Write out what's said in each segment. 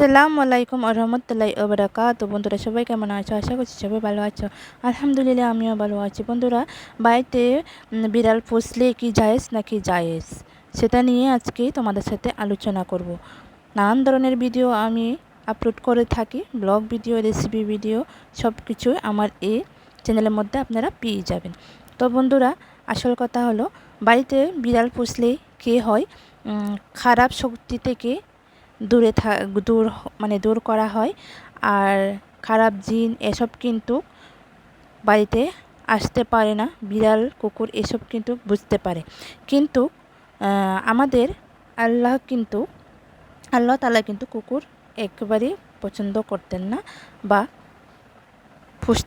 আসসালামু আলাইকুম আরহামতুল্লাহ ওবরাকাত বন্ধুরা, সবাই কেমন আছো? আশা করছি সবাই ভালো আছো। আলহামদুলিল্লাহ, আমিও ভালো আছি। বন্ধুরা, বাড়িতে বিড়াল পুষলে কি জায়েজ নাকি জায়েজ? সেটা নিয়ে আজকে তোমাদের সাথে আলোচনা করব। নানান ধরনের ভিডিও আমি আপলোড করে থাকি। ব্লগ ভিডিও রেসিপি ভিডিও সব কিছুই আমার এই চ্যানেলের মধ্যে আপনারা পেয়ে যাবেন। তো বন্ধুরা, আসল কথা হলো, বাড়িতে বিড়াল পুষলে কে হয়? খারাপ শক্তি থেকে দূরে থা, দূর মানে দূর করা হয়। আর খারাপ জিন এসব কিন্তু বাড়িতে আসতে পারে না, বিড়াল, কুকুর এসব কিন্তু বুঝতে পারে। কিন্তু আমাদের আল্লাহ কিন্তু, আল্লাহ তালা কিন্তু কুকুর একেবারেই পছন্দ করতেন না বা ফুস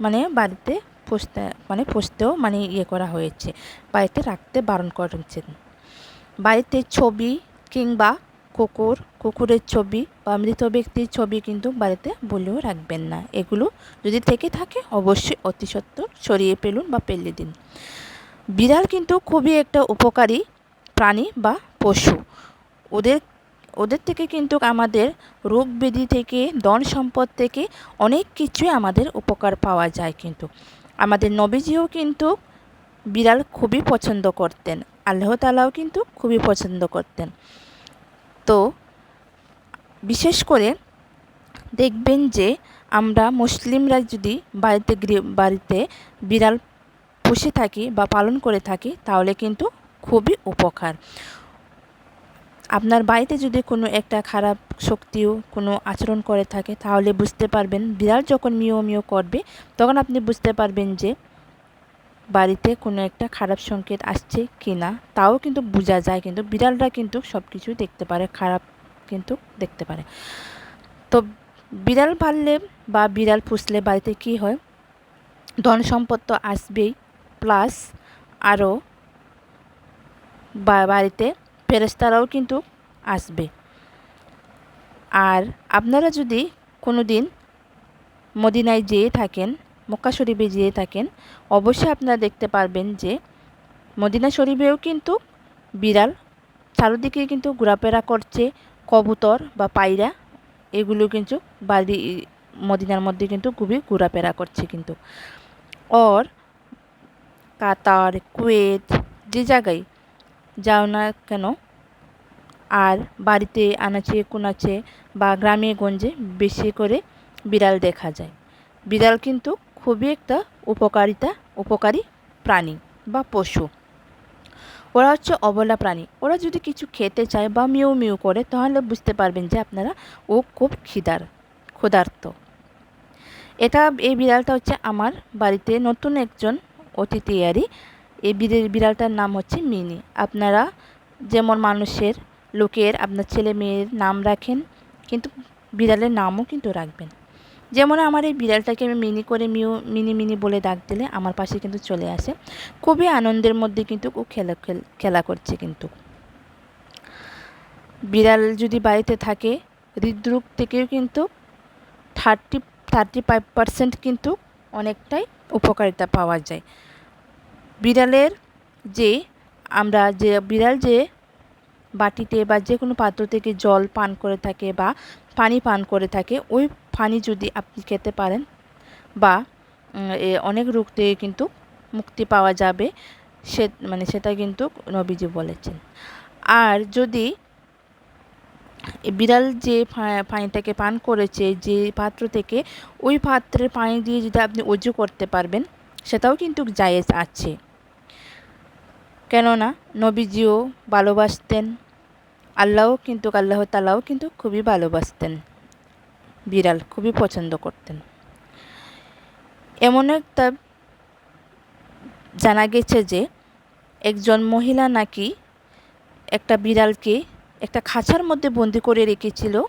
মানে বাড়িতে পুষতে মানে পুষতেও মানে ইয়ে করা হয়েছে, বাড়িতে রাখতে বারণ করেছেন। বাড়িতে ছবি কিংবা কুকুর, কুকুরের ছবি বা মৃত ব্যক্তির ছবি কিন্তু বাড়িতে বলেও রাখবেন না। এগুলো যদি থেকে থাকে, অবশ্যই অতি সত্বর সরিয়ে ফেলুন বা ফেলে দিন। বিড়াল কিন্তু খুবই একটা উপকারী প্রাণী বা পশু। ওদের ওদের থেকে কিন্তু আমাদের রোগ ব্যাধি থেকে, ধন সম্পদ থেকে অনেক কিছুই আমাদের উপকার পাওয়া যায় কিন্তু। আমাদের নবীজিও কিন্তু বিড়াল খুবই পছন্দ করতেন। আল্লাহ তালাও কিন্তু খুবই পছন্দ করতেন। তো বিশেষ করে দেখবেন যে আমরা মুসলিমরা যদি বাড়িতে বাড়িতে বিড়াল পুষে থাকি বা পালন করে থাকি, তাহলে কিন্তু খুবই উপকার। আপনার বাড়িতে যদি কোনো একটা খারাপ শক্তিও কোনো আচরণ করে থাকে, তাহলে বুঝতে পারবেন, বিড়াল যখন মিও মিও করবে, তখন আপনি বুঝতে পারবেন যে বাড়িতে কোনো একটা খারাপ সংকেত আসছে কি না তাও কিন্তু বোঝা যায় কিন্তু, বিড়ালরা কিন্তু সব কিছুই দেখতে পারে, খারাপ কিন্তু দেখতে পারে। তো বিড়াল পাললে বা বিড়াল পুষলে বাড়িতে কি হয়? ধন সম্পদ তো আসবেই প্লাস আরও বাড়িতে ফেরেস্তারাও কিন্তু আসবে। আর আপনারা যদি কোনো দিন মদিনায় যেয়ে থাকেন মক্কা শরীফে যেয়ে থাকেন। অবশ্যই আপনারা দেখতে পারবেন যে মদিনা শরীফেও কিন্তু বিড়াল, চারিদিকে কিন্তু ঘোরাফেরা করছে, কবুতর বা পায়রা, এগুলো কিন্তু বাড়ি, মদিনার মধ্যে কিন্তু খুবই ঘোরাফেরা করছে কিন্তু। ওর কাতার, কুয়েত, যে জায়গায় যাও না কেন, আর বাড়িতে আনাচে কোনাচে বা গ্রামে গঞ্জে বেশি করে বিড়াল দেখা যায়। বিড়াল কিন্তু খুবই একটা উপকারিতা, উপকারী প্রাণী বা পশু। ওরা হচ্ছে অবলা প্রাণী। ওরা যদি কিছু খেতে চায় বা মিউ মিউ করে, তাহলে বুঝতে পারবেন যে আপনারা ও খুব খিদার, ক্ষুধার্ত। এটা, এই বিড়ালটা হচ্ছে আমার বাড়িতে নতুন একজন অতিথি অতিথিয়ারি এই বিড়ে- বিড়ালটার নাম হচ্ছে মিনি। আপনারা যেমন মানুষের, লোকের, আপনার ছেলে মেয়ের নাম রাখেন, কিন্তু বিড়ালের নামও কিন্তু রাখবেন। যেমন আমার এই বিড়ালটাকে আমি মিনি করে মিউ, মিনি মিনি বলে ডাক দিলে আমার পাশে কিন্তু চলে আসে। খুবই আনন্দের মধ্যে কিন্তু ও খেলা, খেল- করছে কিন্তু। বিড়াল যদি বাড়িতে থাকে, হৃদরোগ থেকেও কিন্তু থার্টি থার্টি ফাইভ পার্সেন্ট কিন্তু অনেকটাই উপকারিতা পাওয়া যায়। বিড়ালের যে, আমরা যে, বিড়াল যে বাটিতে বা যে কোনো পাত্র থেকে জল পান করে থাকে বা পানি পান করে থাকে, ওই পানি যদি আপনি খেতে পারেন বা অনেক রোগ থেকে কিন্তু মুক্তি পাওয়া যাবে, সে মানে সেটা কিন্তু নবীজি বলেছেন। আর যদি বিড়াল যে পানিটাকে পান করেছে, যে পাত্র থেকে ওই পাত্রের পানি দিয়ে যদি আপনি অজু করতে পারবেন, সেটাও কিন্তু জায়েজ আছে। কেননা নবীজিও ভালোবাসতেন আল্লাহও কিন্তু, আল্লাহ তালাও কিন্তু খুবই ভালোবাসতেন। বিড়াল খুবই পছন্দ করতেন। এমন একটা জানা গেছে যে, একজন মহিলা নাকি একটা বিড়ালকে একটা খাঁচার মধ্যে বন্দি করে রেখেছিল।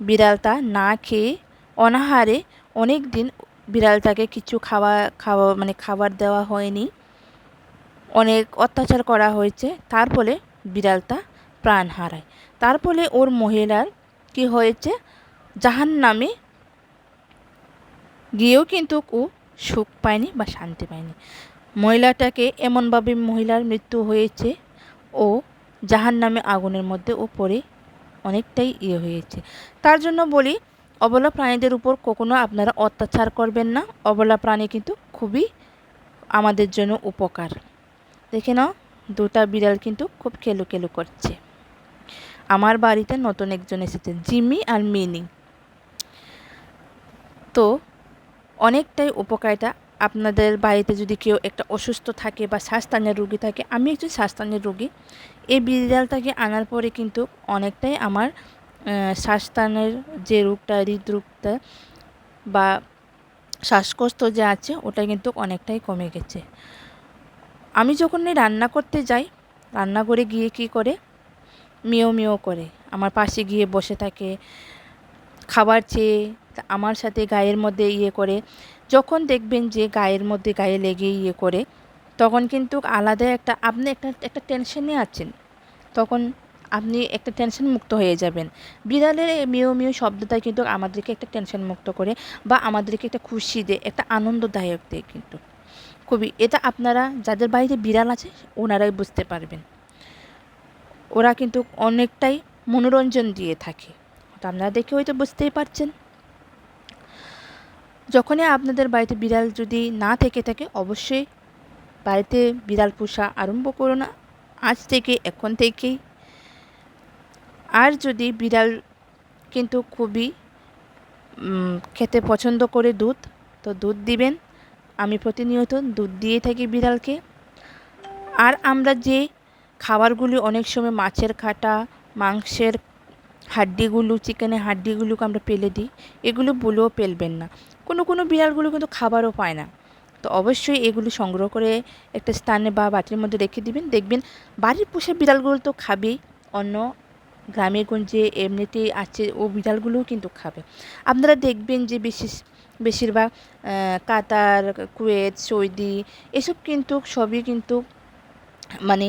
বিড়ালটা না খেয়ে অনাহারে অনেক দিন বিড়ালটাকে কিছু খাওয়া খাওয়া মানে খাবার দেওয়া হয়নি। অনেক অত্যাচার করা হয়েছে। তার ফলে বিড়ালটা প্রাণ হারায়। তার ফলে ওর মহিলার কি হয়েছে? জাহান নামে গিয়েও কিন্তু ও সুখ পায়নি বা শান্তি পায়নি। মহিলাটাকে এমনভাবে মহিলার মৃত্যু হয়েছে, ও জাহান নামে আগুনের মধ্যে ও পড়ে অনেকটাই ইয়ে হয়েছে। তার জন্য বলি, অবলা প্রাণীদের উপর কখনো আপনারা অত্যাচার করবেন না। অবলা প্রাণী কিন্তু খুবই আমাদের জন্য উপকার। দেখে নাও, দুটা বিড়াল কিন্তু খুব কেলু কেলু করছে। আমার বাড়িতে নতুন একজন এসেছে জিমি আর মিনি। তো, অনেকটাই উপকারিতা। আপনাদের বাড়িতে যদি কেউ একটা অসুস্থ থাকে বা শ্বাসস্থানের রুগী থাকে, আমি একজন শ্বাসস্থানের রুগী। এই বিড়ালটাকে আনার পরে কিন্তু অনেকটাই আমার শ্বাসস্থানের যে রোগটা, হৃদরোগটা বা শ্বাসকষ্ট যে আছে, ওটা কিন্তু অনেকটাই কমে গেছে। আমি যখন রান্না করতে যাই রান্না করে গিয়ে কি করে মেও মেও করে। আমার পাশে গিয়ে বসে থাকে, খাবার চেয়ে আমার সাথে গায়ের মধ্যে ইয়ে করে। যখন দেখবেন যে গায়ের মধ্যে গায়ে লেগে ইয়ে করে, তখন কিন্তু আলাদা একটা, আপনি একটা একটা টেনশনে আছেন। তখন আপনি একটা টেনশন মুক্ত হয়ে যাবেন। বিড়ালের মিও মিও শব্দটা কিন্তু আমাদেরকে একটা টেনশন মুক্ত করে বা আমাদেরকে একটা খুশি দেয়, একটা আনন্দদায়ক দেয় কিন্তু। খুবই, এটা আপনারা, যাদের বাড়িতে বিড়াল আছে, ওনারাই বুঝতে পারবেন। ওরা কিন্তু অনেকটাই মনোরঞ্জন দিয়ে থাকে। আপনারা দেখে হয়তো বুঝতেই পারছেন। যখনই আপনাদের বাড়িতে বিড়াল যদি না থেকে থাকে, অবশ্যই বাড়িতে বিড়াল পোষা আরম্ভ করো না। আজ থেকে, এখন থেকেই। আর যদি বিড়াল কিন্তু খুবই খেতে পছন্দ করে দুধ, তো দুধ দিবেন। আমি প্রতিনিয়ত দুধ দিয়ে থাকি বিড়ালকে। আর আমরা যে খাবারগুলি অনেক সময় মাছের খাটা মাংসের হাড্ডিগুলো, চিকেনের হাড্ডিগুলোকে আমরা পেলে দিই। এগুলো বলেও পেলবেন না। কোনো কোনো বিড়ালগুলো কিন্তু খাবারও পায় না। তো অবশ্যই এগুলো সংগ্রহ করে একটা স্থানে বা বাটির মধ্যে রেখে দিবেন। দেখবেন বাড়ির পোষা বিড়ালগুলো তো খাবেই। অন্য গ্রামে গঞ্জে এমনিতেই আছে, ও বিড়ালগুলোও কিন্তু খাবে। আপনারা দেখবেন যে বেশি বেশিরভাগ কাতার, কুয়েত, সৌদি, এসব কিন্তু সবই কিন্তু মানে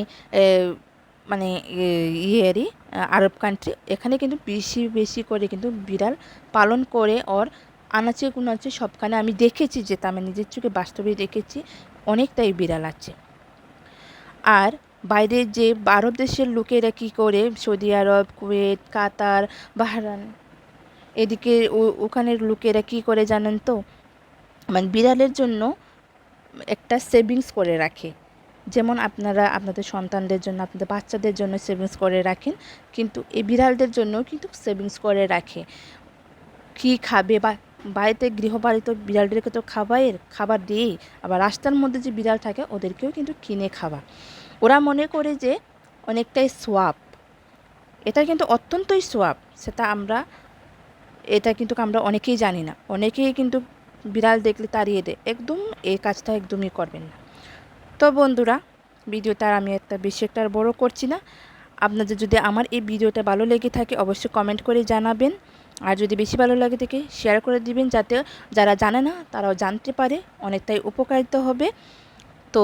মানে ইয়েরই আরব কান্ট্রি এখানে কিন্তু বেশি বেশি করে কিন্তু বিড়াল পালন করে ওর আনাচে কুনাচে সবখানে। আমি দেখেছি যে তা, আমি নিজের চোখে বাস্তবে দেখেছি, অনেকটাই বিড়াল আছে। আর বাইরের যে আরব দেশের লোকেরা কী করে, সৌদি আরব, কুয়েত, কাতার বাহরান এদিকে ওখানের লোকেরা কী করে জানেন তো? মানে বিড়ালের জন্য একটা সেভিংস করে রাখে। যেমন আপনারা আপনাদের সন্তানদের জন্য, আপনাদের বাচ্চাদের জন্য সেভিংস করে রাখেন, কিন্তু এই বিড়ালদের জন্য কিন্তু সেভিংস করে রাখে। কী খাবে? বা বাড়িতে গৃহপালিত বিড়ালদেরকে তো খাবারের খাবার দিয়েই। আবার রাস্তার মধ্যে যে বিড়াল থাকে, ওদেরকেও কিন্তু কিনে খাওয়া। ওরা মনে করে যে অনেকটাই সোয়াব এটা কিন্তু অত্যন্তই সোয়াব সেটা আমরা, এটা কিন্তু আমরা অনেকেই জানি না। অনেকেই কিন্তু বিড়াল দেখলে তাড়িয়ে দেয়। একদম এই কাজটা একদমই করবেন না। তো বন্ধুরা, ভিডিওটা আমি একটা বেশি একটা বড় করছি না। আপনাদের যদি আমার এই ভিডিওটা ভালো লেগে থাকে, অবশ্যই কমেন্ট করে জানাবেন। আর যদি বেশি ভালো লাগে থেকে শেয়ার করে দিবেন যাতে যারা জানে না, তারাও জানতে পারে, অনেকটাই উপকারিত হবে। তো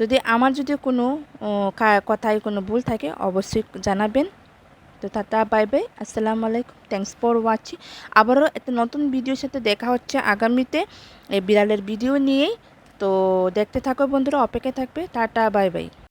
যদি আমার যদি কোনো কথায় কোনো ভুল থাকে, অবশ্যই জানাবেন। তো টাটা বাই বাই আসসালামু আলাইকুম থ্যাংকস ফর ওয়াচিং আবারও একটা নতুন ভিডিওর সাথে দেখা হচ্ছে আগামীতে, এই বিড়ালের ভিডিও নিয়েই তো দেখতে থাকো বন্ধুরা অপেক্ষায় থাকবে টাটা বাই বাই।